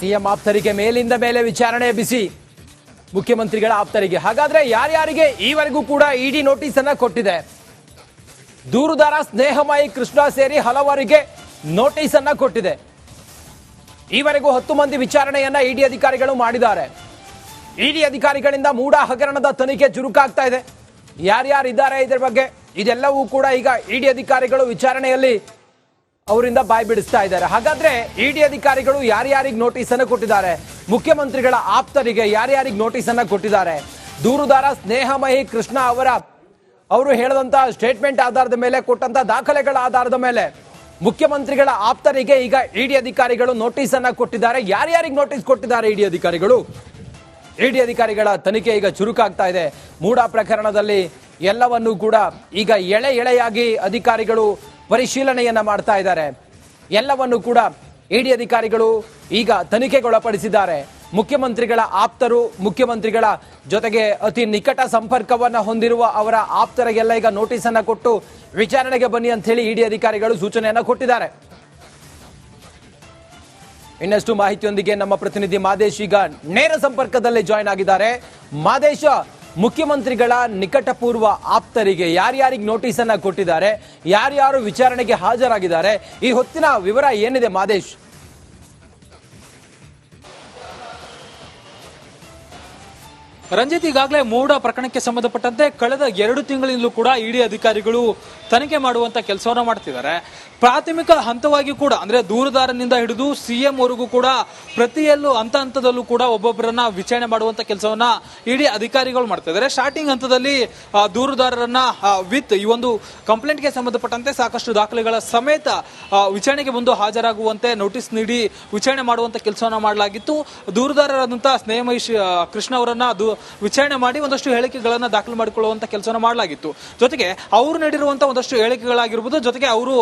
CM ಆಪ್ತರಿಗೆ ಮೇಲಿಂದ ಮೇಲೆ ವಿಚಾರಣೆ ಬಿಸಿ. ಮುಖ್ಯಮಂತ್ರಿಗಳ ಆಪ್ತರಿಗೆ. ಹಾಗಾದ್ರೆ ಯಾರ್ಯಾರಿಗೆ ಈವರೆಗೂ ಕೂಡ ಇಡಿ ನೋಟಿಸ್ ಅನ್ನ ಕೊಟ್ಟಿದೆ ದೂರುದಾರ ಸ್ನೇಹಮಯಿ ಕೃಷ್ಣ ಸೇರಿ ಹಲವರಿಗೆ ನೋಟಿಸ್ ಅನ್ನ ಕೊಟ್ಟಿದೆ. ಈವರೆಗೂ ಹತ್ತು ಮಂದಿ ವಿಚಾರಣೆಯನ್ನ ಇಡಿ ಅಧಿಕಾರಿಗಳು ಮಾಡಿದ್ದಾರೆ. ಇಡಿ ಅಧಿಕಾರಿಗಳಿಂದ ಮೂಡ ಹಗರಣದ ತನಿಖೆ ಚುರುಕಾಗ್ತಾ ಇದೆ. ಯಾರ್ಯಾರಿದ್ದಾರೆ ಇದರ ಬಗ್ಗೆ ಇದೆಲ್ಲವೂ ಕೂಡ ಈಗ ಇಡಿ ಅಧಿಕಾರಿಗಳು ವಿಚಾರಣೆಯಲ್ಲಿ ಅವರಿಂದ ಬಾಯಿ ಬಿಡಿಸ್ತಾ ಇದ್ದಾರೆ. ಹಾಗಾದ್ರೆ ಇಡಿ ಅಧಿಕಾರಿಗಳು ಯಾರ್ಯಾರಿಗೆ ನೋಟಿಸ್ ಅನ್ನು ಕೊಟ್ಟಿದ್ದಾರೆ? ಮುಖ್ಯಮಂತ್ರಿಗಳ ಆಪ್ತರಿಗೆ ಯಾರ್ಯಾರಿಗೆ ನೋಟಿಸ್ ಅನ್ನ ಕೊಟ್ಟಿದ್ದಾರೆ? ದೂರುದಾರ ಸ್ನೇಹಮಯಿ ಕೃಷ್ಣ ಅವರ, ಅವರು ಹೇಳದಂತ ಸ್ಟೇಟ್ಮೆಂಟ್ ಆಧಾರದ ಮೇಲೆ, ಕೊಟ್ಟಂತ ದಾಖಲೆಗಳ ಆಧಾರದ ಮೇಲೆ ಮುಖ್ಯಮಂತ್ರಿಗಳ ಆಪ್ತರಿಗೆ ಈಗ ಇಡಿ ಅಧಿಕಾರಿಗಳು ನೋಟಿಸ್ ಅನ್ನ ಕೊಟ್ಟಿದ್ದಾರೆ. ಯಾರ್ಯಾರಿಗೆ ನೋಟಿಸ್ ಕೊಟ್ಟಿದ್ದಾರೆ ಇಡಿ ಅಧಿಕಾರಿಗಳು? ಇಡಿ ಅಧಿಕಾರಿಗಳ ತನಿಖೆ ಈಗ ಚುರುಕಾಗ್ತಾ ಇದೆ. ಮೂಡ ಪ್ರಕರಣದಲ್ಲಿ ಎಲ್ಲವನ್ನೂ ಕೂಡ ಈಗ ಎಳೆ ಎಳೆಯಾಗಿ ಅಧಿಕಾರಿಗಳು ಪರಿಶೀಲನೆಯನ್ನ ಮಾಡ್ತಾ ಇದ್ದಾರೆ. ಎಲ್ಲವನ್ನು ಕೂಡ ಇಡಿ ಅಧಿಕಾರಿಗಳು ಈಗ ತನಿಖೆಗೊಳಪಡಿಸಿದ್ದಾರೆ. ಮುಖ್ಯಮಂತ್ರಿಗಳ ಆಪ್ತರು, ಮುಖ್ಯಮಂತ್ರಿಗಳ ಜೊತೆಗೆ ಅತಿ ನಿಕಟ ಸಂಪರ್ಕವನ್ನ ಹೊಂದಿರುವ ಅವರ ಆಪ್ತರಿಗೆಲ್ಲ ಈಗ ನೋಟಿಸ್ ಅನ್ನ ಕೊಟ್ಟು ವಿಚಾರಣೆಗೆ ಬನ್ನಿ ಅಂತ ಹೇಳಿ ಇಡಿ ಅಧಿಕಾರಿಗಳು ಸೂಚನೆಯನ್ನ ಕೊಟ್ಟಿದ್ದಾರೆ. ಇನ್ನಷ್ಟು ಮಾಹಿತಿಯೊಂದಿಗೆ ನಮ್ಮ ಪ್ರತಿನಿಧಿ ಮಾದೇಶ್ ಈಗ ನೇರ ಸಂಪರ್ಕದಲ್ಲಿ ಜಾಯ್ನ್ ಆಗಿದ್ದಾರೆ. ಮಾದೇಶ ಮುಖ್ಯಮಂತ್ರಿಗಳ ನಿಕಟಪೂರ್ವ ಆಪ್ತರಿಗೆ ಯಾರ್ಯಾರಿಗೆ ನೋಟಿಸ್ ಅನ್ನ ಕೊಟ್ಟಿದ್ದಾರೆ, ಯಾರ್ಯಾರು ವಿಚಾರಣೆಗೆ ಹಾಜರಾಗಿದ್ದಾರೆ, ಈ ಹೊತ್ತಿನ ವಿವರ ಏನಿದೆ ಮಾದೇಶ್? ರಂಜಿತ್ ಈಗಾಗಲೇ ಮೂಡ ಪ್ರಕರಣಕ್ಕೆ ಸಂಬಂಧಪಟ್ಟಂತೆ ಕಳೆದ ಎರಡು ತಿಂಗಳಿಂದಲೂ ಕೂಡ ಇಡಿ ಅಧಿಕಾರಿಗಳು ತನಿಖೆ ಮಾಡುವಂತ ಕೆಲಸವನ್ನ ಮಾಡ್ತಿದ್ದಾರೆ. ಪ್ರಾಥಮಿಕ ಹಂತವಾಗಿ ಕೂಡ, ಅಂದ್ರೆ ದೂರದಾರನಿಂದ ಹಿಡಿದು ಸಿಎಂ ವರೆಗೂ ಕೂಡ, ಪ್ರತಿಯಲ್ಲೂ ಹಂತ ಹಂತದಲ್ಲೂ ಕೂಡ ಒಬ್ಬೊಬ್ಬರನ್ನ ವಿಚಾರಣೆ ಮಾಡುವಂತ ಕೆಲಸವನ್ನ ಇಡಿ ಅಧಿಕಾರಿಗಳು ಮಾಡ್ತಾ ಇದ್ದಾರೆ. ಸ್ಟಾರ್ಟಿಂಗ್ ಹಂತದಲ್ಲಿ ದೂರುದಾರರನ್ನ ವಿತ್ ಈ ಒಂದು ಕಂಪ್ಲೇಂಟ್ಗೆ ಸಂಬಂಧಪಟ್ಟಂತೆ ಸಾಕಷ್ಟು ದಾಖಲೆಗಳ ಸಮೇತ ವಿಚಾರಣೆಗೆ ಬಂದು ಹಾಜರಾಗುವಂತೆ ನೋಟಿಸ್ ನೀಡಿ ವಿಚಾರಣೆ ಮಾಡುವಂತ ಕೆಲಸವನ್ನ ಮಾಡಲಾಗಿತ್ತು. ದೂರುದಾರರಾದಂಥ ಸ್ನೇಹಮಹೇಶ್ ಕೃಷ್ಣ ಅವರನ್ನ ಅದು ವಿಚಾರಣೆ ಮಾಡಿ ಒಂದಷ್ಟು ಹೇಳಿಕೆಗಳನ್ನ ದಾಖಲು ಮಾಡಿಕೊಳ್ಳುವಂತ ಕೆಲಸವನ್ನ ಮಾಡಲಾಗಿತ್ತು. ಜೊತೆಗೆ ಅವರು ನೀಡಿರುವಂತಹ ಒಂದಷ್ಟು ಹೇಳಿಕೆಗಳಾಗಿರ್ಬೋದು, ಜೊತೆಗೆ ಅವರು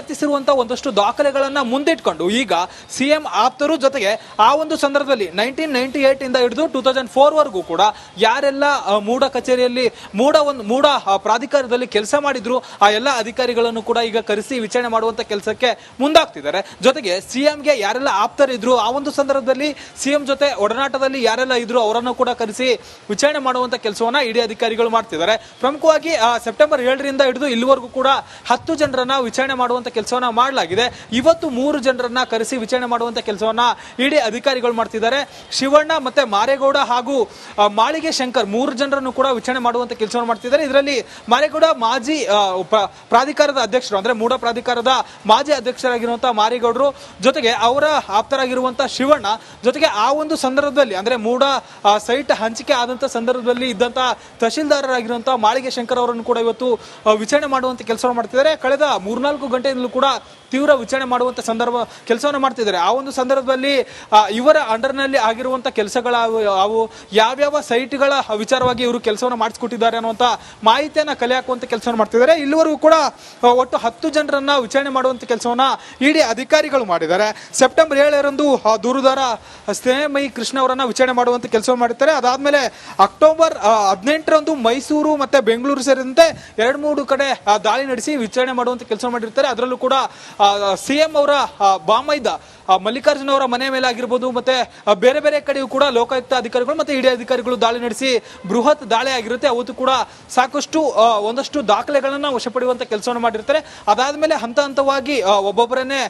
ಲಗತ್ತಿಸಿರುವಂತಹ ಒಂದಷ್ಟು ದಾಖಲೆಗಳನ್ನ ಮುಂದಿಟ್ಕೊಂಡು ಈಗ ಸಿಎಂ ಆಪ್ತರು ಜೊತೆಗೆ ಆ ಒಂದು ಸಂದರ್ಭದಲ್ಲಿ ನೈನ್ಟೀನ್ ನೈನ್ಟಿ ಏಟ್ ಇಂದ ಹಿಡಿದು ಟೂ ತೌಸಂಡ್ ಫೋರ್ ವರೆಗೂ ಕೂಡ ಯಾರೆಲ್ಲ ಮೂಡ ಕಚೇರಿಯಲ್ಲಿ ಮೂಡ ಒಂದು ಮೂಡ ಪ್ರಾಧಿಕಾರದಲ್ಲಿ ಕೆಲಸ ಮಾಡಿದ್ರು, ಆ ಎಲ್ಲ ಅಧಿಕಾರಿಗಳನ್ನು ಕೂಡ ಈಗ ಕರೆಸಿ ವಿಚಾರಣೆ ಮಾಡುವಂತ ಕೆಲಸಕ್ಕೆ ಮುಂದಾಗ್ತಿದ್ದಾರೆ. ಜೊತೆಗೆ ಸಿಎಂಗೆ ಯಾರೆಲ್ಲ ಆಪ್ತರಿದ್ರು, ಆ ಒಂದು ಸಂದರ್ಭದಲ್ಲಿ ಸಿಎಂ ಜೊತೆ ಒಡನಾಟದಲ್ಲಿ ಯಾರೆಲ್ಲ ಇದ್ರು ಅವರನ್ನು ಕೂಡ ಕರೆಸಿ ವಿಚಾರಣೆ ಮಾಡುವಂತ ಕೆಲಸವನ್ನ ಇಡಿ ಅಧಿಕಾರಿಗಳು ಮಾಡ್ತಿದ್ದಾರೆ. ಪ್ರಮುಖವಾಗಿ ಸೆಪ್ಟೆಂಬರ್ ಏಳರಿಂದ ಹಿಡಿದು ಇಲ್ಲಿವರೆಗೂ ಕೂಡ ಹತ್ತು ಜನರನ್ನ ವಿಚಾರಣೆ ಮಾಡುವಂತ ಕೆಲಸವನ್ನ ಮಾಡಲಾಗಿದೆ. ಇವತ್ತು ಮೂರು ಜನರನ್ನ ಕರೆಸಿ ವಿಚಾರಣೆ ಮಾಡುವಂತ ಕೆಲಸವನ್ನ ಇಡಿ ಅಧಿಕಾರಿಗಳು ಮಾಡ್ತಿದ್ದಾರೆ. ಶಿವಣ್ಣ ಮತ್ತೆ ಮಾರೇಗೌಡ ಹಾಗೂ ಮಾಳಿಗೆ ಶಂಕರ್ ಮೂರು ಜನರನ್ನು ಕೂಡ ವಿಚಾರಣೆ ಮಾಡುವಂತ ಕೆಲಸವನ್ನು ಮಾಡ್ತಿದ್ದಾರೆ. ಇದರಲ್ಲಿ ಮಾರೇಗೌಡ ಮಾಜಿ ಪ್ರಾಧಿಕಾರದ ಅಧ್ಯಕ್ಷರು, ಅಂದ್ರೆ ಮೂಡ ಪ್ರಾಧಿಕಾರದ ಮಾಜಿ ಅಧ್ಯಕ್ಷರಾಗಿರುವಂತಹ ಮಾರೇಗೌಡರು, ಜೊತೆಗೆ ಅವರ ಆಪ್ತರಾಗಿರುವಂತಹ ಶಿವಣ್ಣ, ಜೊತೆಗೆ ಆ ಒಂದು ಸಂದರ್ಭದಲ್ಲಿ, ಅಂದ್ರೆ ಮೂಡ ಸೈಟ್ ಹಂಚಿಕೆ ಆದಂತ ಸಂದರ್ಭದಲ್ಲಿ ಇದ್ದಂತ ತಹಶೀಲ್ದಾರರಾಗಿರುವಂತಹ ಮಾಳಿಗೆ ಶಂಕರ್ ಅವರನ್ನು ಕೂಡ ಇವತ್ತು ವಿಚಾರಣೆ ಮಾಡುವಂತ ಕೆಲಸವನ್ನು ಮಾಡ್ತಿದ್ದಾರೆ. ಕಳೆದ ಮೂರ್ನಾಲ್ಕು ಕೂಡ ತೀವ್ರ ವಿಚಾರಣೆ ಮಾಡುವಂತ ಸಂದರ್ಭ ಕೆಲಸವನ್ನು ಮಾಡ್ತಿದ್ದಾರೆ. ಆ ಒಂದು ಸಂದರ್ಭದಲ್ಲಿ ಇವರ ಅಂಡರ್ನಲ್ಲಿ ಆಗಿರುವಂಥ ಕೆಲಸಗಳ ಅವು ಯಾವ್ಯಾವ ಸೈಟ್ಗಳ ವಿಚಾರವಾಗಿ ಇವರು ಕೆಲಸವನ್ನು ಮಾಡಿಸ್ಕೊಟ್ಟಿದ್ದಾರೆ ಅನ್ನುವಂತ ಮಾಹಿತಿಯನ್ನ ಕಲೆ ಹಾಕುವಂಥ ಕೆಲಸವನ್ನು ಮಾಡ್ತಿದ್ದಾರೆ. ಇಲ್ಲಿವರೆಗೂ ಕೂಡ ಒಟ್ಟು ಹತ್ತು ಜನರನ್ನ ವಿಚಾರಣೆ ಮಾಡುವಂತ ಕೆಲಸವನ್ನ ಇಡಿ ಅಧಿಕಾರಿಗಳು ಮಾಡಿದ್ದಾರೆ. ಸೆಪ್ಟೆಂಬರ್ ಏಳರಂದು ದೂರುದಾರ ಸ್ನೇಹಮಯಿ ಕೃಷ್ಣ ಅವರನ್ನು ವಿಚಾರಣೆ ಮಾಡುವಂಥ ಕೆಲಸವನ್ನು ಮಾಡಿದ್ದಾರೆ ಅದಾದಮೇಲೆ ಅಕ್ಟೋಬರ್ ಹದಿನೆಂಟರಂದು ಮೈಸೂರು ಮತ್ತೆ ಬೆಂಗಳೂರು ಸೇರಿದಂತೆ ಎರಡು ಮೂರು ಕಡೆ ದಾಳಿ ನಡೆಸಿ ವಿಚಾರಣೆ ಮಾಡುವಂತ ಕೆಲಸ ಮಾಡಿರ್ತಾರೆ. ಅದರಲ್ಲೂ ಕೂಡ ಸಿಎಂ ಅವರ ಬಾಮೈದ ಮಲ್ಲಿಕಾರ್ಜುನ ಅವರ ಮನೆ ಮೇಲೆ ಆಗಿರ್ಬೋದು, ಮತ್ತೆ ಬೇರೆ ಬೇರೆ ಕಡೆಯೂ ಕೂಡ ಲೋಕಾಯುಕ್ತ ಅಧಿಕಾರಿಗಳು ಮತ್ತೆ ಇಡಿ ಅಧಿಕಾರಿಗಳು ದಾಳಿ ನಡೆಸಿ ಬೃಹತ್ ದಾಳಿ ಆಗಿರುತ್ತೆ. ಅವತ್ತು ಕೂಡ ಸಾಕಷ್ಟು ಒಂದಷ್ಟು ದಾಖಲೆಗಳನ್ನ ವಶಪಡಿಯುವಂತ ಕೆಲಸವನ್ನು ಮಾಡಿರ್ತಾರೆ. ಅದಾದ್ಮೇಲೆ ಹಂತ ಹಂತವಾಗಿ ಒಬ್ಬೊಬ್ಬರನ್ನೇ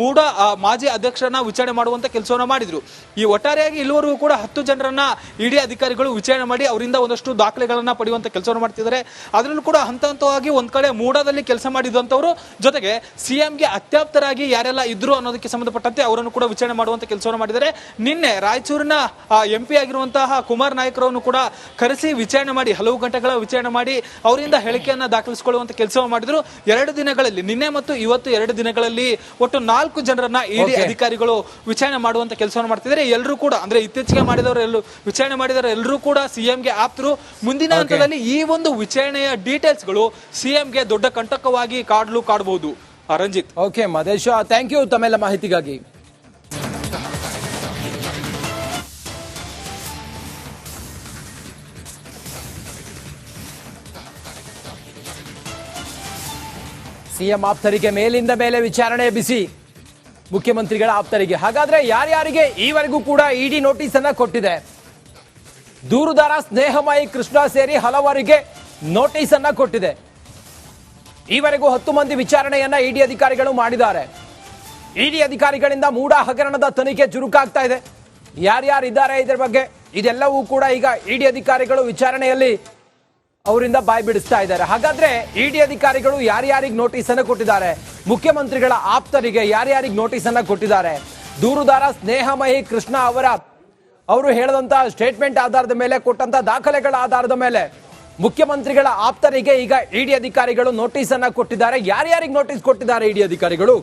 ಮೂಡ ಮಾಜಿ ಅಧ್ಯಕ್ಷರನ್ನ ವಿಚಾರಣೆ ಮಾಡುವಂತ ಕೆಲಸವನ್ನ ಮಾಡಿದ್ರು. ಈ ಒಟ್ಟಾರೆಯಾಗಿ ಇಲ್ಲಿವರೆಗೂ ಕೂಡ ಹತ್ತು ಜನರನ್ನ ಇಡಿ ಅಧಿಕಾರಿಗಳು ವಿಚಾರಣೆ ಮಾಡಿ ಅವರಿಂದ ಒಂದಷ್ಟು ದಾಖಲೆಗಳನ್ನ ಪಡೆಯುವಂತ ಕೆಲಸವನ್ನು ಮಾಡ್ತಿದ್ದಾರೆ. ಅದರಲ್ಲೂ ಕೂಡ ಹಂತ ಹಂತವಾಗಿ ಒಂದ್ ಕಡೆ ಮೂಡದಲ್ಲಿ ಕೆಲಸ ಮಾಡಿದಂತವರು ಜೊತೆಗೆ ಸಿಎಂಗೆ ಅತ್ಯಾಪ್ತರಾಗಿ ಯಾರೆಲ್ಲ ಇದ್ರು ಅನ್ನೋದಕ್ಕೆ ಸಂಬಂಧಪಟ್ಟಂತೆ ಅವರನ್ನು ಕೂಡ ವಿಚಾರಣೆ ಮಾಡುವಂತ ಕೆಲಸವನ್ನು ಮಾಡಿದ್ದಾರೆ. ನಿನ್ನೆ ರಾಯಚೂರಿನ ಎಂ ಪಿ ಆಗಿರುವಂತಹ ಕುಮಾರ್ ನಾಯಕರನ್ನು ಕೂಡ ಕರೆಸಿ ವಿಚಾರಣೆ ಮಾಡಿ ಹಲವು ಗಂಟೆಗಳ ವಿಚಾರಣೆ ಮಾಡಿ ಅವರಿಂದ ಹೇಳಿಕೆಯನ್ನ ದಾಖಲಿಸಿಕೊಳ್ಳುವಂತ ಕೆಲಸವನ್ನು ಮಾಡಿದ್ರು. ಎರಡು ದಿನಗಳಲ್ಲಿ ನಿನ್ನೆ ಮತ್ತು ಇವತ್ತು ಎರಡು ದಿನಗಳಲ್ಲಿ ಒಟ್ಟು ನಾಲ್ಕು ಜನರನ್ನ ಇಡಿ ಅಧಿಕಾರಿಗಳು ವಿಚಾರಣೆ ಮಾಡುವಂತ ಕೆಲಸವನ್ನು ಮಾಡ್ತಿದ್ದಾರೆ. ಎಲ್ಲರೂ ಕೂಡ ಅಂದ್ರೆ ಇತ್ತೀಚೆಗೆ ಮಾಡಿದವರು ಎಲ್ಲರೂ ವಿಚಾರಣೆ ಮಾಡಿದವರು ಎಲ್ಲರೂ ಕೂಡ ಸಿಎಂಗೆ ಆಪ್ತರು. ಮುಂದಿನ. ಹಂತದಲ್ಲಿ ಈ ಒಂದು ವಿಚಾರಣೆಯ ಡೀಟೇಲ್ಸ್ಗಳು ಸಿಎಂಗೆ ದೊಡ್ಡ ಕಂಟಕವಾಗಿ ಕಾಡ್ಲು ಕಾಡಬಹುದು Ranjith okay Madesha thank you ತಮ್ಮೆಲ್ಲ ಮಾಹಿತಿಗಾಗಿ. ಸಿಎಂ ಆಪ್ತರಿಗೆ ಮೇಲಿಂದ ಮೇಲೆ ವಿಚಾರಣೆ ಬಿಸಿ. ಮುಖ್ಯಮಂತ್ರಿಗಳ ಆಪ್ತರಿಗೆ. ಹಾಗಾದ್ರೆ ಯಾರ್ಯಾರಿಗೆ ಈವರೆಗೂ ಕೂಡ ಇಡಿ ನೋಟಿಸ್ ಅನ್ನ ಕೊಟ್ಟಿದೆ? ದೂರುದಾರ ಸ್ನೇಹಮಯಿ ಕೃಷ್ಣ ಸೇರಿ ಹಲವರಿಗೆ ನೋಟಿಸ್ ಅನ್ನ ಕೊಟ್ಟಿದೆ. ಈವರೆಗೂ ಹತ್ತು ಮಂದಿ ವಿಚಾರಣೆಯನ್ನ ಇಡಿ ಅಧಿಕಾರಿಗಳು ಮಾಡಿದ್ದಾರೆ. ಇಡಿ ಅಧಿಕಾರಿಗಳಿಂದ ಮೂಡ ಹಗರಣದ ತನಿಖೆ ಚುರುಕಾಗ್ತಾ ಇದೆ. ಯಾರ್ಯಾರು ಇದ್ದಾರೆ ಇದರ ಬಗ್ಗೆ ಇದೆಲ್ಲವೂ ಕೂಡ ಈಗ ಇಡಿ ಅಧಿಕಾರಿಗಳು ವಿಚಾರಣೆಯಲ್ಲಿ ಅವರಿಂದ ಬಾಯಿ ಬಿಡಿಸ್ತಾ ಇದ್ದಾರೆ. ಹಾಗಾದ್ರೆ ಇಡಿ ಅಧಿಕಾರಿಗಳು ಯಾರ್ಯಾರಿಗೆ ನೋಟಿಸ್ ಅನ್ನು ಕೊಟ್ಟಿದ್ದಾರೆ? ಮುಖ್ಯಮಂತ್ರಿಗಳ ಆಪ್ತರಿಗೆ ಯಾರ್ಯಾರಿಗೆ ನೋಟಿಸ್ ಅನ್ನ ಕೊಟ್ಟಿದ್ದಾರೆ? ದೂರುದಾರ ಸ್ನೇಹಮಯಿ ಕೃಷ್ಣ ಅವರ ಅವರು ಹೇಳದಂತ ಸ್ಟೇಟ್ಮೆಂಟ್ ಆಧಾರದ ಮೇಲೆ ಕೊಟ್ಟಂತ ದಾಖಲೆಗಳ ಆಧಾರದ ಮೇಲೆ ಮುಖ್ಯಮಂತ್ರಿಗಳ ಆಪ್ತರಿಗೆ ಈಗ ಇಡಿ ಅಧಿಕಾರಿಗಳು ನೋಟಿಸ್ ಅನ್ನ ಕೊಟ್ಟಿದ್ದಾರೆ. ಯಾರ್ಯಾರಿಗೆ ನೋಟಿಸ್ ಕೊಟ್ಟಿದ್ದಾರೆ ಇಡಿ ಅಧಿಕಾರಿಗಳು?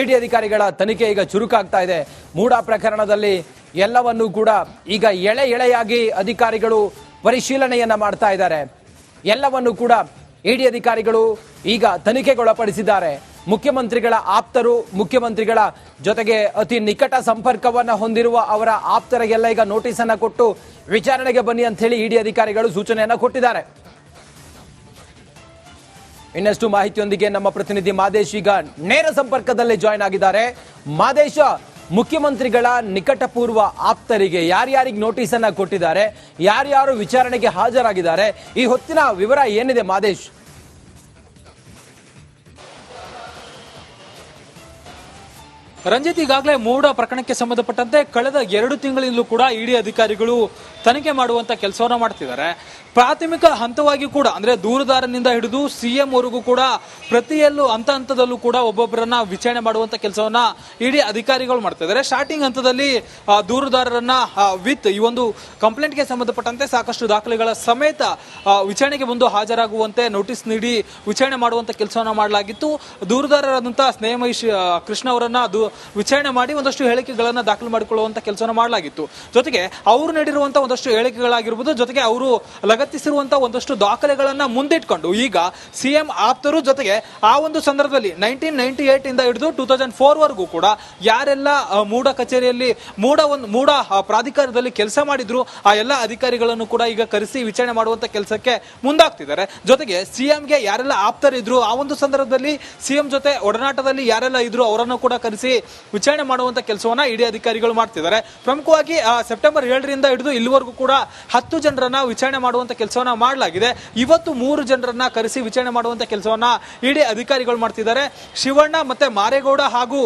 ಇಡಿ ಅಧಿಕಾರಿಗಳ ತನಿಖೆ ಈಗ ಚುರುಕಾಗ್ತಾ ಇದೆ. ಮೂಡಾ ಪ್ರಕರಣದಲ್ಲಿ ಎಲ್ಲವನ್ನೂ ಕೂಡ ಈಗ ಎಳೆ ಎಳೆಯಾಗಿ ಅಧಿಕಾರಿಗಳು ಪರಿಶೀಲನೆಯನ್ನ ಮಾಡ್ತಾ ಇದ್ದಾರೆ. ಎಲ್ಲವನ್ನು ಕೂಡ ಇಡಿ ಅಧಿಕಾರಿಗಳು ಈಗ ತನಿಖೆಗೊಳಪಡಿಸಿದ್ದಾರೆ. ಮುಖ್ಯಮಂತ್ರಿಗಳ ಆಪ್ತರು, ಮುಖ್ಯಮಂತ್ರಿಗಳ ಜೊತೆಗೆ ಅತಿ ನಿಕಟ ಸಂಪರ್ಕವನ್ನ ಹೊಂದಿರುವ ಅವರ ಆಪ್ತರಿಗೆಲ್ಲ ಈಗ ನೋಟಿಸ್ ಅನ್ನ ಕೊಟ್ಟು ವಿಚಾರಣೆಗೆ ಬನ್ನಿ ಅಂತ ಹೇಳಿ ಇಡಿ ಅಧಿಕಾರಿಗಳು ಸೂಚನೆಯನ್ನ ಕೊಟ್ಟಿದ್ದಾರೆ. ಇನ್ನಷ್ಟು ಮಾಹಿತಿಯೊಂದಿಗೆ ನಮ್ಮ ಪ್ರತಿನಿಧಿ ಮಾದೇಶ್ ಈಗ ನೇರ ಸಂಪರ್ಕದಲ್ಲಿ ಜಾಯ್ನ್ ಆಗಿದ್ದಾರೆ. ಮಾದೇಶ, ಮುಖ್ಯಮಂತ್ರಿಗಳ ನಿಕಟಪೂರ್ವ ಆಪ್ತರಿಗೆ ಯಾರ್ಯಾರಿಗೆ ನೋಟಿಸ್ ಅನ್ನ ಕೊಟ್ಟಿದ್ದಾರೆ, ಯಾರ್ಯಾರು ವಿಚಾರಣೆಗೆ ಹಾಜರಾಗಿದ್ದಾರೆ, ಈ ಹೊತ್ತಿನ ವಿವರ ಏನಿದೆ ಮಾದೇಶ್? ರಂಜಿತ್ ಈಗಾಗಲೇ ಮೂಡ ಪ್ರಕರಣಕ್ಕೆ ಸಂಬಂಧಪಟ್ಟಂತೆ ಕಳೆದ ಎರಡು ತಿಂಗಳಿಂದಲೂ ಕೂಡ ಇಡಿ ಅಧಿಕಾರಿಗಳು ತನಿಖೆ ಮಾಡುವಂತ ಕೆಲಸವನ್ನು ಮಾಡ್ತಿದ್ದಾರೆ. ಪ್ರಾಥಮಿಕ ಹಂತವಾಗಿ ಕೂಡ, ಅಂದ್ರೆ ದೂರುದಾರನಿಂದ ಹಿಡಿದು ಸಿಎಂ ವರೆಗೂ ಕೂಡ, ಪ್ರತಿಯಲ್ಲೂ ಹಂತ ಹಂತದಲ್ಲೂ ಕೂಡ ಒಬ್ಬೊಬ್ಬರನ್ನ ವಿಚಾರಣೆ ಮಾಡುವಂತ ಕೆಲಸವನ್ನ ಇಡಿ ಅಧಿಕಾರಿಗಳು ಮಾಡ್ತಾ ಇದ್ದಾರೆ. ಸ್ಟಾರ್ಟಿಂಗ್ ಹಂತದಲ್ಲಿ ದೂರದಾರರನ್ನ ವಿತ್ ಈ ಒಂದು ಕಂಪ್ಲೇಂಟ್ಗೆ ಸಂಬಂಧಪಟ್ಟಂತೆ ಸಾಕಷ್ಟು ದಾಖಲೆಗಳ ಸಮೇತ ವಿಚಾರಣೆಗೆ ಬಂದು ಹಾಜರಾಗುವಂತೆ ನೋಟಿಸ್ ನೀಡಿ ವಿಚಾರಣೆ ಮಾಡುವಂತ ಕೆಲಸವನ್ನ ಮಾಡಲಾಗಿತ್ತು. ದೂರುದಾರರಾದಂಥ ಸ್ನೇಹಮಹೇಶ್ ಕೃಷ್ಣ ಅವರನ್ನ ಅದು ವಿಚಾರಣೆ ಮಾಡಿ ಒಂದಷ್ಟು ಹೇಳಿಕೆಗಳನ್ನು ದಾಖಲು ಮಾಡಿಕೊಳ್ಳುವಂತ ಕೆಲಸವನ್ನ ಮಾಡಲಾಗಿತ್ತು. ಜೊತೆಗೆ ಅವರು ನೀಡಿರುವಂತಹ ಒಂದಷ್ಟು ಹೇಳಿಕೆಗಳಾಗಿರ್ಬೋದು, ಜೊತೆಗೆ ಅವರು ಲಗತ್ತಿಸಿರುವಂತಹ ಒಂದಷ್ಟು ದಾಖಲೆಗಳನ್ನ ಮುಂದಿಟ್ಕೊಂಡು, ಈಗ ಸಿಎಂ ಆಪ್ತರು ಜೊತೆಗೆ ಆ ಒಂದು ಸಂದರ್ಭದಲ್ಲಿ ನೈನ್ಟೀನ್ ನೈನ್ಟಿ ಏಟ್ ಇಂದ ಹಿಡಿದು ಟೂ ತೌಸಂಡ್ ಫೋರ್ ವರೆಗೂ ಕೂಡ ಯಾರೆಲ್ಲ ಮೂಡ ಕಚೇರಿಯಲ್ಲಿ ಮೂಡ ಒಂದು ಮೂಡ ಪ್ರಾಧಿಕಾರದಲ್ಲಿ ಕೆಲಸ ಮಾಡಿದ್ರು, ಆ ಎಲ್ಲ ಅಧಿಕಾರಿಗಳನ್ನು ಕೂಡ ಈಗ ಕರೆಸಿ ವಿಚಾರಣೆ ಮಾಡುವಂತ ಕೆಲಸಕ್ಕೆ ಮುಂದಾಗ್ತಿದ್ದಾರೆ. ಜೊತೆಗೆ ಸಿಎಂಗೆ ಯಾರೆಲ್ಲ ಆಪ್ತರಿದ್ರು, ಆ ಒಂದು ಸಂದರ್ಭದಲ್ಲಿ ಸಿಎಂ ಜೊತೆ ಒಡನಾಟದಲ್ಲಿ ಯಾರೆಲ್ಲ ಇದ್ರು, ಅವರನ್ನು ಕೂಡ ಕರೆಸಿ ವಿಚಾರಣೆ ಮಾಡುವಂತ ಕೆಲಸವನ್ನ ಇಡಿ ಅಧಿಕಾರಿಗಳು ಮಾಡ್ತಿದ್ದಾರೆ. ಪ್ರಮುಖವಾಗಿ ಸೆಪ್ಟೆಂಬರ್ ಏಳರಿಂದ ಹಿಡಿದು ಇಲ್ಲಿವರೆಗೂ ಕೂಡ ಹತ್ತು ಜನರನ್ನ ವಿಚಾರಣೆ ಮಾಡುವಂತ ಕೆಲಸವನ್ನ ಮಾಡಲಾಗಿದೆ. ಇವತ್ತು ಮೂರು ಜನರನ್ನ ಕರೆಸಿ ವಿಚಾರಣೆ ಮಾಡುವಂತ ಕೆಲಸವನ್ನ ಇಡಿ ಅಧಿಕಾರಿಗಳು ಮಾಡ್ತಿದ್ದಾರೆ. ಶಿವಣ್ಣ ಮತ್ತೆ ಮಾರೇಗೌಡ ಹಾಗೂ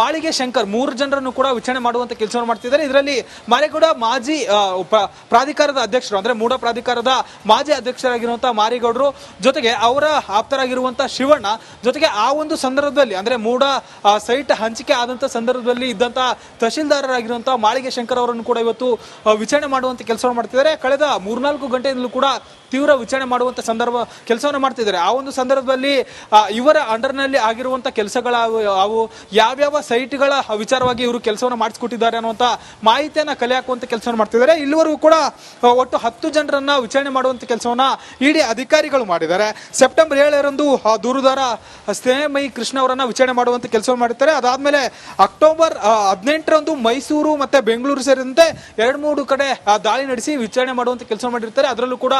ಮಾಳಿಗೆ ಶಂಕರ್ ಮೂರು ಜನರನ್ನು ಕೂಡ ವಿಚಾರಣೆ ಮಾಡುವಂತ ಕೆಲಸವನ್ನು ಮಾಡ್ತಿದ್ದಾರೆ. ಇದರಲ್ಲಿ ಮಾರೇಗೌಡ ಮಾಜಿ ಪ್ರಾಧಿಕಾರದ ಅಧ್ಯಕ್ಷರು, ಅಂದ್ರೆ ಮೂಡ ಪ್ರಾಧಿಕಾರದ ಮಾಜಿ ಅಧ್ಯಕ್ಷರಾಗಿರುವಂತಹ ಮಾರೇಗೌಡರು, ಜೊತೆಗೆ ಅವರ ಆಪ್ತರಾಗಿರುವಂತಹ ಶಿವಣ್ಣ, ಜೊತೆಗೆ ಆ ಒಂದು ಸಂದರ್ಭದಲ್ಲಿ, ಅಂದ್ರೆ ಮೂಡ ಸೈಟ್ ಹಂಚಿಕೆ ಆದಂತಹ ಸಂದರ್ಭದಲ್ಲಿ ಇದ್ದಂತಹ ತಹಶೀಲ್ದಾರರಾಗಿರುವಂತಹ ಮಾಳಿಗೆ ಶಂಕರ್ ಅವರನ್ನು ಕೂಡ ಇವತ್ತು ವಿಚಾರಣೆ ವಿಚಾರಣೆ ಮಾಡುವಂತ ಕೆಲಸವನ್ನು ಮಾಡ್ತಿದ್ದಾರೆ. ಕಳೆದ ಮೂರ್ನಾಲ್ಕು ಗಂಟೆಯಿಂದಲೂ ಕೂಡ ತೀವ್ರ ವಿಚಾರಣೆ ಮಾಡುವಂತ ಸಂದರ್ಭ, ಕೆಲಸವನ್ನು ಮಾಡ್ತಿದ್ದಾರೆ. ಆ ಒಂದು ಸಂದರ್ಭದಲ್ಲಿ ಇವರ ಅಂಡರ್ನಲ್ಲಿ ಆಗಿರುವಂತ ಕೆಲಸಗಳ ಅವು ಯಾವ್ಯಾವ ಸೈಟ್ಗಳ ವಿಚಾರವಾಗಿ ಇವರು ಕೆಲಸವನ್ನು ಮಾಡಿಸ್ಕೊಟ್ಟಿದ್ದಾರೆ ಅನ್ನುವಂಥ ಮಾಹಿತಿಯನ್ನ ಕಲೆ ಹಾಕುವಂತ ಕೆಲಸವನ್ನು ಮಾಡ್ತಿದ್ದಾರೆ. ಇಲ್ಲಿವರೆಗೂ ಕೂಡ ಒಟ್ಟು ಹತ್ತು ಜನರನ್ನ ವಿಚಾರಣೆ ಮಾಡುವಂತ ಕೆಲಸವನ್ನ ಇಡಿ ಅಧಿಕಾರಿಗಳು ಮಾಡಿದ್ದಾರೆ. ಸೆಪ್ಟೆಂಬರ್ ಏಳರಂದು ದೂರುದಾರ ಸ್ನೇಹಮಯಿ ಕೃಷ್ಣ ಅವರನ್ನ ವಿಚಾರಣೆ ಮಾಡುವಂತ ಕೆಲಸವನ್ನು ಮಾಡಿದ್ದಾರೆ ಅದಾದ್ಮೇಲೆ ಅಕ್ಟೋಬರ್ ಹದಿನೆಂಟರಂದು ಮೈಸೂರು ಮತ್ತೆ ಬೆಂಗಳೂರು ಸೇರಿದಂತೆ ಎರಡು ಮೂರು ಕಡೆ ದಾಳಿ ನಡೆಸಿ ವಿಚಾರಣೆ ಮಾಡುವಂತ ಕೆಲಸ ಮಾಡಿರ್ತಾರೆ. ಅದರಲ್ಲೂ ಕೂಡ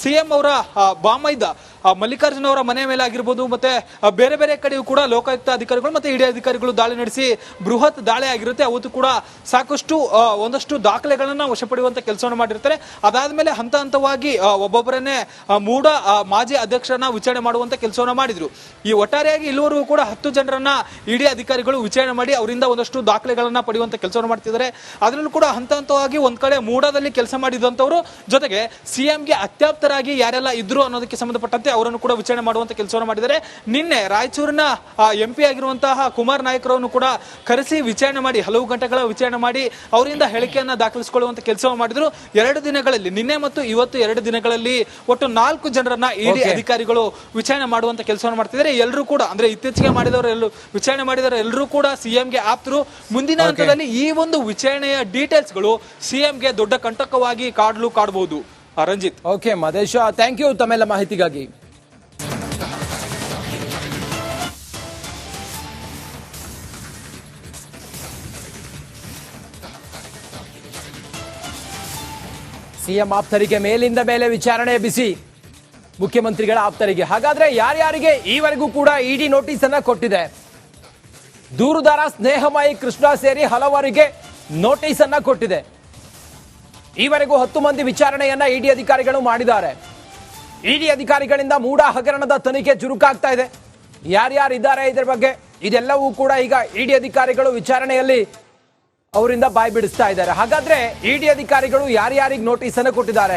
ಸಿ ಎಂ ಅವರ ಬಾಮೈದ ಮಲ್ಲಿಕಾರ್ಜುನ ಅವರ ಮನೆ ಮೇಲೆ ಆಗಿರ್ಬೋದು, ಮತ್ತೆ ಬೇರೆ ಬೇರೆ ಕಡೆಯೂ ಕೂಡ ಲೋಕಾಯುಕ್ತ ಅಧಿಕಾರಿಗಳು ಮತ್ತೆ ಇಡಿ ಅಧಿಕಾರಿಗಳು ದಾಳಿ ನಡೆಸಿ ಬೃಹತ್ ದಾಳಿ ಆಗಿರುತ್ತೆ. ಅವತ್ತು ಕೂಡ ಸಾಕಷ್ಟು ಒಂದಷ್ಟು ದಾಖಲೆಗಳನ್ನ ವಶಪಡಿಯುವಂತ ಕೆಲಸವನ್ನು ಮಾಡಿರ್ತಾರೆ. ಅದಾದ್ಮೇಲೆ ಹಂತ ಹಂತವಾಗಿ ಒಬ್ಬೊಬ್ಬರನ್ನೇ ಮೂಡ ಮಾಜಿ ಅಧ್ಯಕ್ಷರನ್ನ ವಿಚಾರಣೆ ಮಾಡುವಂತ ಕೆಲಸವನ್ನು ಮಾಡಿದ್ರು. ಈ ಒಟ್ಟಾರೆಯಾಗಿ ಇಲ್ಲಿವರೆಗೂ ಕೂಡ ಹತ್ತು ಜನರನ್ನ ಇಡಿ ಅಧಿಕಾರಿಗಳು ವಿಚಾರಣೆ ಮಾಡಿ ಅವರಿಂದ ಒಂದಷ್ಟು ದಾಖಲೆಗಳನ್ನ ಪಡೆಯುವಂತ ಕೆಲಸವನ್ನು ಮಾಡ್ತಿದ್ದಾರೆ. ಅದರಲ್ಲೂ ಕೂಡ ಹಂತ ಹಂತವಾಗಿ ಒಂದ್ ಕಡೆ ಮೂಡದಲ್ಲಿ ಕೆಲಸ ಮಾಡಿದಂತವರು ಜೊತೆಗೆ ಸಿಎಂಗೆ ಅತ್ಯಾಪ್ತರಾಗಿ ಯಾರೆಲ್ಲ ಇದ್ರು ಅನ್ನೋದಕ್ಕೆ ಸಂಬಂಧಪಟ್ಟಂತೆ ಅವರನ್ನು ಕೂಡ ವಿಚಾರಣೆ ಮಾಡುವಂತ ಕೆಲಸವನ್ನು ಮಾಡಿದ್ದಾರೆ. ನಿನ್ನೆ ರಾಯಚೂರಿನ ಎಂ ಪಿ ಆಗಿರುವಂತಹ ಕುಮಾರ್ ನಾಯಕರನ್ನು ಕೂಡ ಕರೆಸಿ ವಿಚಾರಣೆ ಮಾಡಿ ಹಲವು ಗಂಟೆಗಳ ವಿಚಾರಣೆ ಮಾಡಿ ಅವರಿಂದ ಹೇಳಿಕೆಯನ್ನ ದಾಖಲಿಸಿಕೊಳ್ಳುವಂತ ಕೆಲಸವನ್ನು ಮಾಡಿದ್ರು. ಎರಡು ದಿನಗಳಲ್ಲಿ ನಿನ್ನೆ ಮತ್ತು ಇವತ್ತು ಎರಡು ದಿನಗಳಲ್ಲಿ ಒಟ್ಟು ನಾಲ್ಕು ಜನರನ್ನ ಇಡಿ. ಅಧಿಕಾರಿಗಳು ವಿಚಾರಣೆ ಮಾಡುವಂತ ಕೆಲಸವನ್ನು ಮಾಡ್ತಿದ್ದಾರೆ. ಎಲ್ಲರೂ ಕೂಡ ಅಂದ್ರೆ ಇತ್ತೀಚೆಗೆ ಮಾಡಿದವರು ಎಲ್ಲರೂ ವಿಚಾರಣೆ ಮಾಡಿದವರು ಎಲ್ಲರೂ ಕೂಡ ಸಿಎಂಗೆ ಆಪ್ತರು. ಮುಂದಿನ ಹಂತದಲ್ಲಿ ಈ ಒಂದು ವಿಚಾರಣೆಯ ಡೀಟೇಲ್ಸ್ಗಳು ದೊಡ್ಡ ಕಂಟಕವಾಗಿ ಕಾಡ್ಲು ಕಾಡಬಹುದು Ranjith okay Madesha thank you ತಮ್ಮೆಲ್ಲ ಮಾಹಿತಿಗಾಗಿ. ಸಿಎಂ ಆಪ್ತರಿಗೆ ಮೇಲಿಂದ ಮೇಲೆ ವಿಚಾರಣೆ ಬಿಸಿ. ಮುಖ್ಯಮಂತ್ರಿಗಳ ಆಪ್ತರಿಗೆ. ಹಾಗಾದ್ರೆ ಯಾರ್ಯಾರಿಗೆ ಈವರೆಗೂ ಕೂಡ ಇಡಿ ನೋಟಿಸ್ ಅನ್ನ ಕೊಟ್ಟಿದೆ? ದೂರುದಾರ ಸ್ನೇಹಮಯಿ ಕೃಷ್ಣ ಸೇರಿ ಹಲವರಿಗೆ ನೋಟಿಸ್ ಅನ್ನ ಕೊಟ್ಟಿದೆ. ಈವರೆಗೂ ಹತ್ತು ಮಂದಿ ವಿಚಾರಣೆಯನ್ನ ಇಡಿ ಅಧಿಕಾರಿಗಳು ಮಾಡಿದ್ದಾರೆ. ಇಡಿ ಅಧಿಕಾರಿಗಳಿಂದ ಮೂಡ ಹಗರಣದ ತನಿಖೆ ಚುರುಕಾಗ್ತಾ ಇದೆ. ಯಾರ್ಯಾರು ಇದ್ದಾರೆ ಇದರ ಬಗ್ಗೆ ಇದೆಲ್ಲವೂ ಕೂಡ ಈಗ ಇಡಿ ಅಧಿಕಾರಿಗಳು ವಿಚಾರಣೆಯಲ್ಲಿ ಅವರಿಂದ ಬಾಯ್ ಬಿಡಿಸ್ತಾ ಇದ್ದಾರೆ. ಹಾಗಾದ್ರೆ ಇಡಿ ಅಧಿಕಾರಿಗಳು ಯಾರ್ಯಾರಿಗೆ ನೋಟಿಸ್ ಅನ್ನು ಕೊಟ್ಟಿದ್ದಾರೆ?